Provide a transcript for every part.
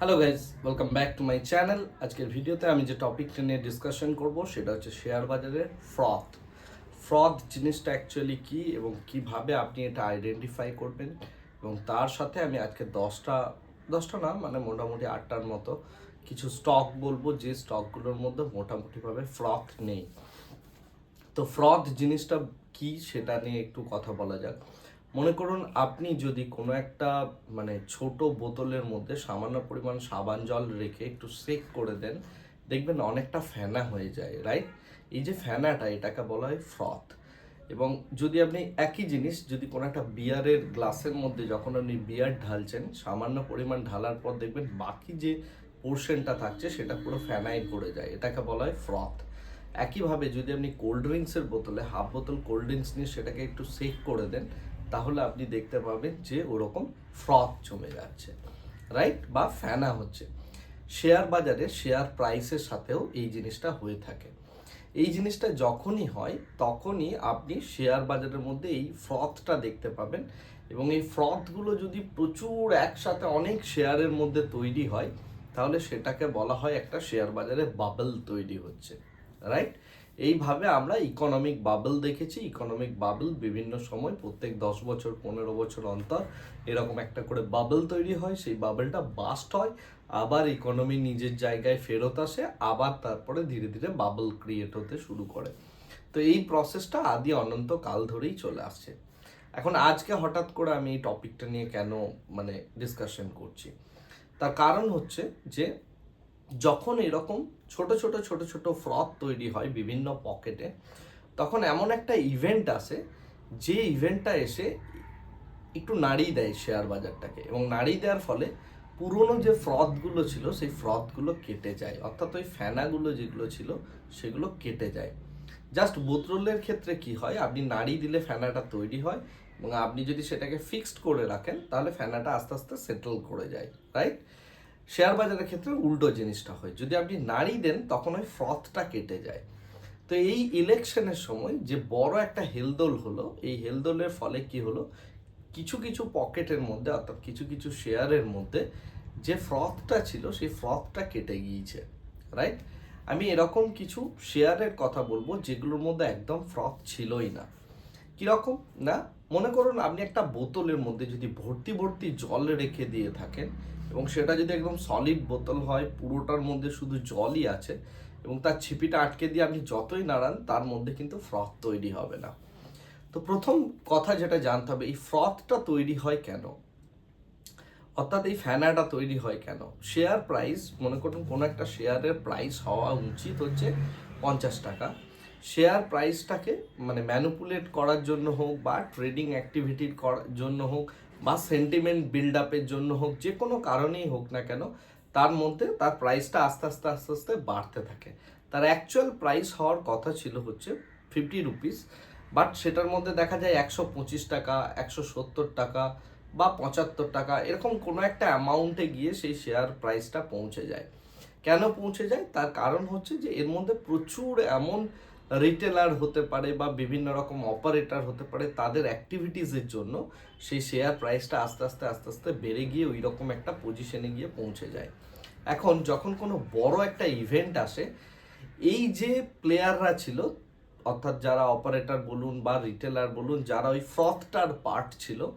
Hello guys welcome back to my channel আজকের ভিডিওতে আমি যে টপিকটা নিয়ে ডিসকাশন করব, সেটা হচ্ছে শেয়ার বাজারের ফ্রড ফ্রড জিনিসটা অ্যাকচুয়ালি কি এবং কীভাবে আপনি এটা আইডেন্টিফাই করবেন? এবং তার সাথে আমি আজকে দশটা দশটা না মানে মোটামুটি আটটার মতো কিছু স্টক বলব, যে স্টকগুলোর মধ্যে মোটামুটিভাবে ফ্রড নেই। তো ফ্রড জিনিসটা কি সেটা নিয়ে একটু কথা বলা যাক। মনে করুন আপনি যদি কোনো একটা মানে ছোট বোতলের মধ্যে সামান্য পরিমাণ সাবান জল রেখে একটু সেক করে দেন, দেখবেন অনেকটা ফেনা হয়ে যায় রাইট এই যে ফেনাটা, এটাকে বলা হয় ফ্রথ এবং যদি আপনি একই জিনিস, যদি কোনো একটা বিয়ারের গ্লাসের মধ্যে যখন আপনি বিয়ার ঢালছেন, সামান্য পরিমাণ ঢালার পর দেখবেন বাকি যে পোর্শনটা থাকছে, সেটা পুরো ফেনাইল করে যায়। এটাকে বলা হয় ফ্রথ একইভাবে যদি আপনি কোল্ড ড্রিঙ্কসের বোতলে হাফ বোতল কোল্ড ড্রিঙ্কস নিয়ে সেটাকে একটু সেক করে দেন তাহলে আপনি দেখতে পাবেন যে ওরকম ফ্রথ জমে যাচ্ছে রাইট বা ফ্যানা হচ্ছে। শেয়ার বাজারে শেয়ার প্রাইসের সাথেও এই জিনিসটা হয়ে থাকে। এই জিনিসটা যখনই হয়, তখনই আপনি শেয়ার বাজারের মধ্যে এই ফ্রথটা দেখতে পাবেন এবং এই ফ্রথগুলো যদি প্রচুর একসাথে অনেক শেয়ারের মধ্যে তৈরি হয়, তাহলে সেটাকে বলা হয় একটা শেয়ার বাজারে বাবল তৈরি হচ্ছে রাইট এইভাবে আমরা ইকোনমিক বাবল দেখেছি ইকোনমিক বাবল বিভিন্ন সময় প্রত্যেক দশ বছর, পনেরো বছর অন্তর এরকম একটা করে বাবল তৈরি হয়, সেই বাবলটা বাস্ট হয়, আবার ইকোনমি নিজের জায়গায় ফেরত আসে, আবার তারপরে ধীরে ধীরে বাবল ক্রিয়েট হতে শুরু করে। তো এই প্রসেসটা আদি অনন্ত কাল ধরেই চলে আসছে। এখন আজকে হঠাৎ করে আমি এই টপিকটা নিয়ে কেন মানে ডিসকাশন করছি? তার কারণ হচ্ছে যে যখন এরকম ছোট ছোট ছোট ছোট ফ্রথ তৈরি হয় বিভিন্ন পকেটে তখন এমন একটা ইভেন্ট আসে, যে ইভেন্টটা এসে একটু নাড়িয়ে দেয় শেয়ার বাজারটাকে। এবং নাড়িয়ে দেওয়ার ফলে পুরনো যে ফ্রদগুলো ছিল, সেই ফ্রদগুলো কেটে যায়। অর্থাৎ ওই ফ্যানাগুলো যেগুলো ছিল, সেগুলো কেটে যায়। জাস্ট বোতলের ক্ষেত্রে কি হয়, আপনি নাড়ি দিলে ফ্যানাটা তৈরি হয় এবং আপনি যদি সেটাকে ফিক্সড করে রাখেন, তাহলে ফ্যানাটা আস্তে আস্তে সেটেল করে যায় রাইট শেয়ার বাজারের ক্ষেত্রে উল্টো জিনিসটা হয়। যদি আপনি নাড়ি দেন, তখন ওই ফ্রথটা কেটে যায়। তো এই ইলেকশনের সময় যে বড় একটা হেলদোল হলো, এই হেলদোলের ফলে কি হলো? কিছু কিছু পকেটের মধ্যে, অর্থাৎ কিছু কিছু শেয়ারের মধ্যে যে ফ্রথটা ছিল, সেই ফ্রথটা কেটে গিয়েছে রাইট আমি এরকম কিছু শেয়ারের কথা বলব, যেগুলোর মধ্যে একদম ফ্রথ ছিলই না। কীরকম? না? মনে করুন আপনি একটা বোতলের মধ্যে যদি ভর্তি ভর্তি জল রেখে দিয়ে থাকেন এবং সেটা যদি একদম সলিড বোতল হয়, পুরোটার মধ্যে শুধু জলই আছে এবং তার ছিপিটা আটকে দিয়ে আপনি যতই নাড়ান, তার মধ্যে কিন্তু ফ্রথ তৈরি হবে না। তো প্রথম কথা যেটা জানতে হবে, এই ফ্রথটা তৈরি হয় কেন? অর্থাৎ এই ফ্যানাটা তৈরি হয় কেন? শেয়ার প্রাইস মনে করুন কোনো একটা শেয়ারের প্রাইস হওয়া উচিত হচ্ছে পঞ্চাশ টাকা। শেয়ার প্রাইসটাকে মানে ম্যানুপুলেট করার জন্য হোক বা ট্রেডিং অ্যাক্টিভিটির করার জন্য হোক বা সেন্টিমেন্ট বিল্ড আপের জন্য হোক, যে কোনো কারণেই হোক না কেন, তার মধ্যে তার প্রাইসটা আস্তে আস্তে আস্তে আস্তে বাড়তে থাকে। তার অ্যাকচুয়াল প্রাইস হওয়ার কথা ছিল হচ্ছে ফিফটি রুপিস বাট সেটার মধ্যে দেখা যায় একশো পঁচিশ টাকা, একশো সত্তর টাকা বা পঁচাত্তর টাকা, এরকম কোনো একটা অ্যামাউন্টে গিয়ে সেই শেয়ার প্রাইসটা পৌঁছে যায়। কেন পৌঁছে যায়? তার কারণ হচ্ছে যে এর মধ্যে প্রচুর এমন রিটেলার হতে পারে বা বিভিন্ন রকম অপারেটর হতে পারে, তাদের অ্যাক্টিভিটিসের জন্য সেই শেয়ার প্রাইসটা আস্তে আস্তে আস্তে আস্তে বেড়ে গিয়ে ওই রকম একটা পজিশনে গিয়ে পৌঁছে যায়। এখন যখন কোনো বড় একটা ইভেন্ট আসে, এই যে প্লেয়াররা ছিল, অর্থাৎ যারা অপারেটর বলুন বা রিটেলার বলুন, যারা ওই ফ্রথটার পার্ট ছিল,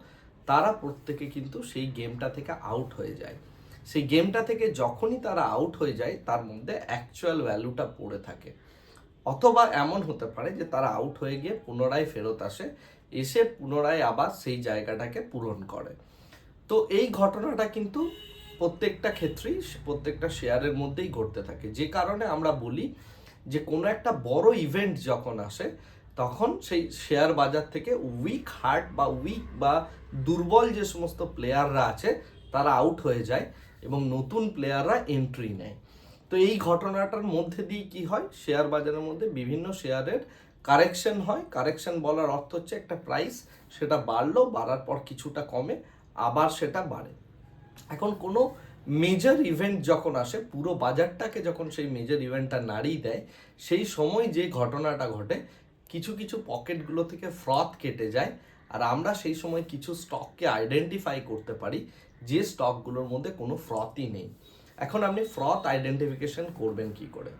তারা প্রত্যেকে কিন্তু সেই গেমটা থেকে আউট হয়ে যায়। সেই গেমটা থেকে যখনই তারা আউট হয়ে যায়, তার মধ্যে অ্যাকচুয়াল ভ্যালুটা পড়ে থাকে। অথবা এমন হতে পারে যে তারা আউট হয়ে গিয়ে পুনরায় ফেরত আসে, এসে পুনরায় আবার সেই জায়গাটাকে পূরণ করে। তো এই ঘটনাটা কিন্তু প্রত্যেকটা ক্ষেত্রেই, প্রত্যেকটা শেয়ারের মধ্যেই ঘটতে থাকে। যে কারণে আমরা বলি যে কোনো একটা বড় ইভেন্ট যখন আসে, তখন সেই শেয়ার বাজার থেকে উইক হার্ট বা উইক বা দুর্বল যে সমস্ত প্লেয়াররা আছে, তারা আউট হয়ে যায় এবং নতুন প্লেয়াররা এন্ট্রি নেয়। তো এই ঘটনাটার মধ্যে দিয়ে কি হয়? শেয়ার বাজারের মধ্যে বিভিন্ন শেয়ারের কারেকশন হয়। কারেকশন বলার অর্থ হচ্ছে একটা প্রাইস সেটা বাড়লো, বাড়ার পর কিছুটা কমে, আবার সেটা বাড়ে। এখন কোনো মেজর ইভেন্ট যখন আসে, পুরো বাজারটাকে যখন সেই মেজর ইভেন্টটা নাড়িয়ে দেয়, সেই সময় যে ঘটনাটা ঘটে, কিছু কিছু পকেটগুলো থেকে ফ্রথ কেটে যায় আর আমরা সেই সময় কিছু স্টককে আইডেন্টিফাই করতে পারি, যে স্টকগুলোর মধ্যে কোনো ফ্রথই নেই। এখন আপনি ফ্রথ আইডেন্টিফিকেশন করবেন কি করে?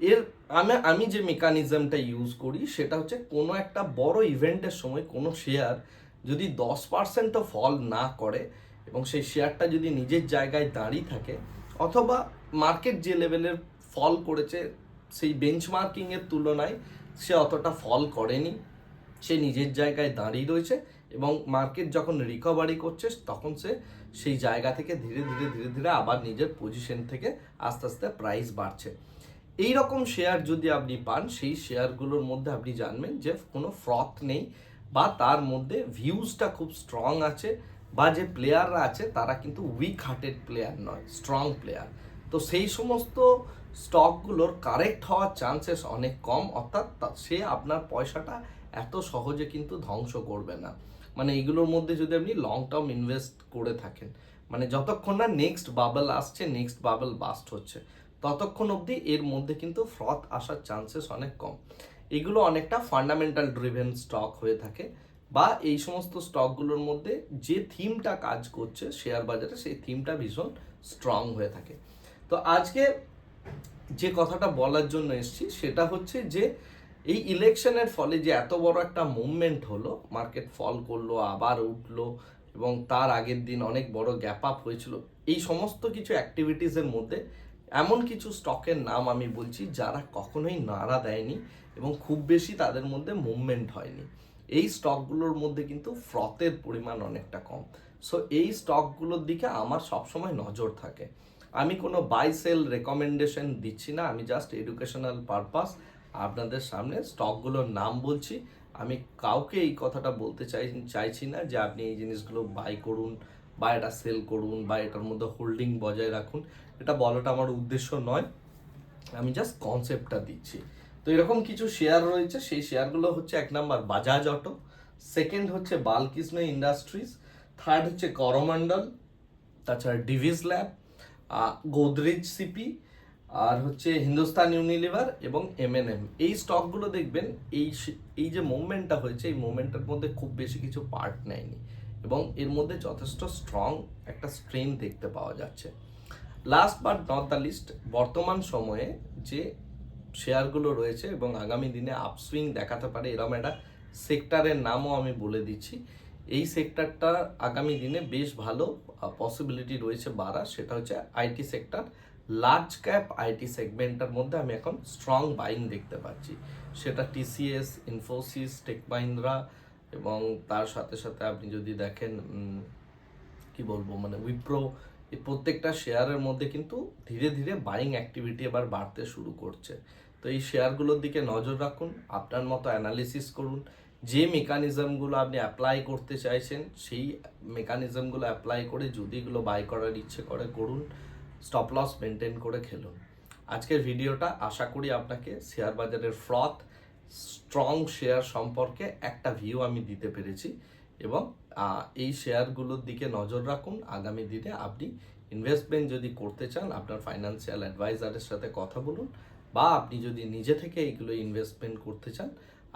এর, আমি আমি যে মেকানিজমটা ইউজ করি, সেটা হচ্ছে কোনো একটা বড় ইভেন্টের সময় কোনো শেয়ার যদি দশ পার্সেন্টও ফল না করে এবং সেই শেয়ারটা যদি নিজের জায়গায় দাঁড়িয়ে থাকে অথবা মার্কেট যে লেভেলের ফল করেছে, সেই বেঞ্চমার্কিংয়ের তুলনায় সে অতটা ফল করেনি, সে নিজের জায়গায় দাঁড়িয়ে রয়েছে এবং মার্কেট যখন রিকভারি করছে, তখন সে সেই জায়গা থেকে ধীরে ধীরে ধীরে ধীরে আবার নিজের পজিশন থেকে আস্তে আস্তে প্রাইস বাড়ছে। এই রকম শেয়ার যদি আপনি পান, সেই শেয়ারগুলোর মধ্যে আপনি জানবেন যে কোনো ফ্রথ নেই বা তার মধ্যে ভিউজটা খুব স্ট্রং আছে বা যে প্লেয়াররা আছে, তারা কিন্তু উইক হার্টেড প্লেয়ার নয় স্ট্রং প্লেয়ার তো সেই সমস্ত স্টকগুলোর কারেক্ট হওয়ার চান্সেস অনেক কম, অর্থাৎ সে আপনার পয়সাটা এত সহজে কিন্তু ধ্বংস করবে না। মানে এইগুলোর মধ্যে যদি আপনি লং টার্ম ইনভেস্ট করে থাকেন মানে যতক্ষণ না নেক্সট বাবল আসছে নেক্সট বাবল বাস্ট হচ্ছে, ততক্ষণ অবধি এর মধ্যে কিন্তু ফ্রথ আসার চান্সেস অনেক কম। এগুলো অনেকটা ফান্ডামেন্টাল ড্রিভেন স্টক হয়ে থাকে বা এই সমস্ত স্টকগুলোর মধ্যে যে থিমটা কাজ করছে শেয়ার বাজারে, সেই থিমটা ভীষণ স্ট্রং হয়ে থাকে। তো আজকে যে কথাটা বলার জন্য এসেছি, সেটা হচ্ছে যে এই ইলেকশনের ফলে যে এত বড় একটা মুভমেন্ট হলো, মার্কেট ফল করল, আবার উঠল এবং তার আগের দিন অনেক বড় গ্যাপ আপ হয়েছিল, এই সমস্ত কিছু অ্যাক্টিভিটিসের মধ্যে এমন কিছু স্টকের নাম আমি বলছি যারা কখনোই নাড়া দেয়নি এবং খুব বেশি তাদের মধ্যে মুভমেন্ট হয়নি। এই স্টকগুলোর মধ্যে কিন্তু ফ্রতের পরিমাণ অনেকটা কম। সো এই স্টকগুলোর দিকে আমার সবসময় নজর থাকে। আমি কোনো বাই সেল রেকমেন্ডেশন দিচ্ছি না, আমি জাস্ট এডুকেশনাল পারপাস আপনাদের সামনে স্টকগুলোর নাম বলছি। আমি কাউকে এই কথাটা বলতে চাই চাইছি না যে আপনি এই জিনিসগুলো বাই করুন বা এটা সেল করুন বা এটার মধ্যে হোল্ডিং বজায় রাখুন। এটা বলাটা আমার উদ্দেশ্য নয়। আমি জাস্ট কনসেপ্টটা দিচ্ছি। তো এরকম কিছু শেয়ার রয়েছে। সেই শেয়ারগুলো হচ্ছে এক নাম্বার বাজাজ অটো সেকেন্ড হচ্ছে বালকৃষ্ণ ইন্ডাস্ট্রিজ থার্ড হচ্ছে করমণ্ডল তাছাড়া ডিভিস ল্যাব গোদরেজ সিপি আর হচ্ছে হিন্দুস্তান ইউনিলিভার এবং এমএনএম এই স্টকগুলো দেখবেন, এই এই যে মুভমেন্টটা হয়েছে, এই মুভমেন্টের মধ্যে খুব বেশি কিছু পার্ট নেয়নি। এবং এর মধ্যে যথেষ্ট স্ট্রং একটা স্ট্রেন দেখতে পাওয়া যাচ্ছে। Last but not the least বর্তমান সময়ে যে শেয়ারগুলো রয়েছে এবং আগামী দিনে আপসুইং দেখাতে পারে এরকম একটা সেক্টরের নামও আমি বলে দিচ্ছি। এই সেক্টরটা আগামী দিনে বেশ ভালো পসিবিলিটি রয়েছে বাড়া সেটা হচ্ছে IT sector large cap IT সেগমেন্টের মধ্যে আমি এখন স্ট্রং বাইং দেখতে পাচ্ছি। সেটা টিসিএস ইনফোসিস টেক মাহিন্দ্রা এবং তার সাথে সাথে আপনি যদি দেখেন কি বলব মানে উইপ্রো এই প্রত্যেকটা শেয়ারের মধ্যে কিন্তু ধীরে ধীরে বাইং অ্যাক্টিভিটি এবার বাড়তে শুরু করছে। তো এই শেয়ারগুলোর দিকে নজর রাখুন, আপনার মতো অ্যানালিসিস করুন। যে মেকানিজমগুলো আপনি অ্যাপ্লাই করতে চাইছেন, সেই মেকানিজমগুলো অ্যাপ্লাই করে যদি এগুলো বাই করার ইচ্ছে করে, করুন। স্টপ লস মেনটেন করে খেলুন। আজকের ভিডিওটা আশা করি আপনাকে শেয়ার বাজারের ফ্রথ স্ট্রং শেয়ার সম্পর্কে একটা ভিউ আমি দিতে পেরেছি এবং এই শেয়ারগুলোর দিকে নজর রাখুন। আগামী দিনে আপনি ইনভেস্টমেন্ট যদি করতে চান, আপনার ফাইন্যান্সিয়াল অ্যাডভাইজারের সাথে কথা বলুন বা আপনি যদি নিজে থেকে এইগুলো ইনভেস্টমেন্ট করতে চান,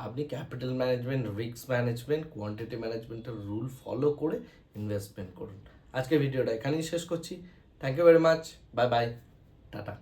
আপনি capital management risk management quantity ম্যানেজমেন্টের রুল ফলো করে ইনভেস্টমেন্ট করুন। আজকে ভিডিওটা এখানেই শেষ করছি। Thank you very much bye bye tata